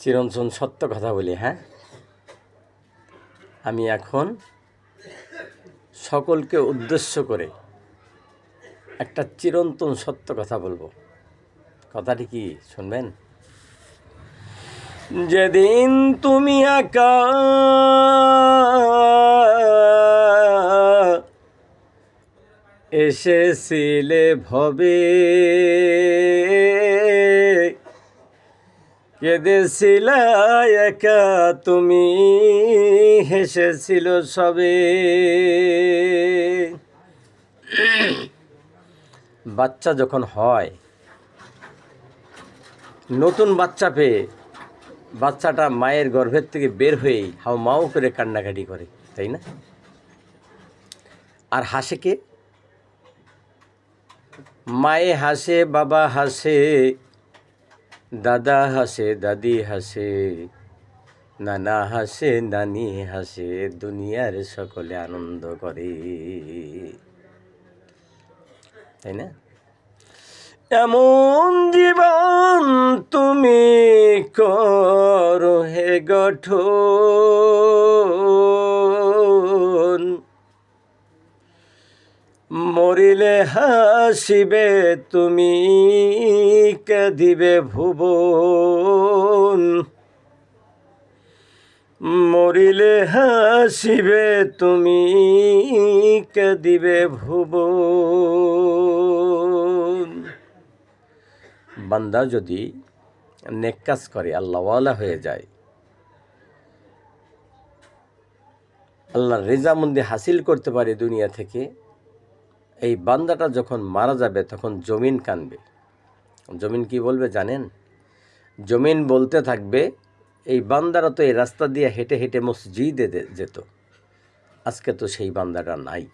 চিরঞ্জন সত্য কথা বলি হ্যাঁ? আমি এখন সকলকে উদ্দেশ্য করে একটা চিরন্তন সত্য কথা বলব। কথাটি কি, শুনবেন? যেদিন তুমি একা এসেছিলে ভবে কেঁদেছিল একা, তুমি হেসেছিল সবে। বাচ্চা যখন হয়, নতুন বাচ্চা পেয়ে বাচ্চাটা মায়ের গর্ভের থেকে বের হয়েই হাও মাও করে কান্নাকাটি করে, তাই না? আর হাসে কে? মায়ে হাসে, বাবা হাসে দাদা হাসে, দাদি হাসে, নানা হাসে, নানি হাসে, দুনিয়ার সকলে আনন্দ করে। তাই না? এমন জীবন তুমি কর হে গঠন। মরিলে হাসিবে তুমি দিবে ভুবন। মরিলে হাসিবে তুমি দিবে ভুবন। বান্দা যদি নেক কাজ করে, আল্লাহওয়ালা হয়ে যায়, আল্লাহর রেজামন্দি হাসিল করতে পারে দুনিয়া থেকে এই বান্দাটা যখন মারা যাবে, তখন জমিন কানবে। জমিন কি বলবে জানেন? জমিন বলতে থাকবে, এই বান্দারা তো এই রাস্তা দিয়ে হেঁটে হেঁটে মসজিদে যেত। আজকে তো সেই বান্দাটা নাই।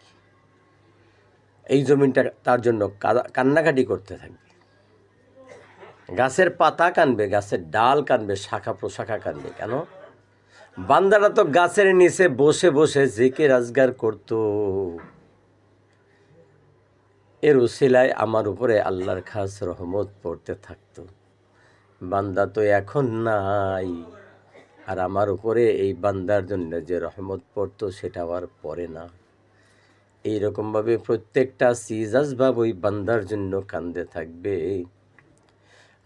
এই জমিনটা তার জন্য কান্নাকাটি করতে থাকবে। গাছের পাতা কানবে, গাছের ডাল কানবে, শাখা প্রশাখা কানবে, কেন? বান্দারা তো গাছের নিচে বসে বসে জেকে রাজগার করতো। এর উসিলায় আমার উপরে আল্লাহর খাস রহমত পড়তে থাকতো। বান্দা তো এখন নাই, আর আমার উপরে এই বান্দার জন্য যে রহমত পড়তো সেটা আর পড়ে না। এইরকমভাবে প্রত্যেকটা সিজাজভাব ওই বান্দার জন্য কান্দে থাকবে।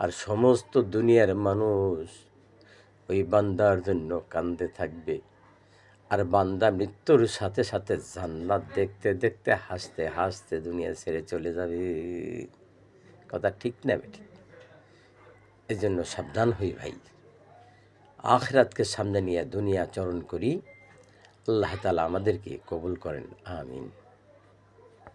আর সমস্ত দুনিয়ার মানুষ ওই বান্দার জন্য কান্দে থাকবে। আর বান্দা মৃত্যুর সাথে সাথে জান্নাত দেখতে দেখতে হাসতে হাসতে দুনিয়া ছেড়ে চলে যাবে। কথা ঠিক না বেঠিক এই জন্য সাবধান হই ভাই। আখরাতকে সামনে নিয়ে দুনিয়া চরণ করি। আল্লাহ তালা আমাদেরকে কবুল করেন। আমিন।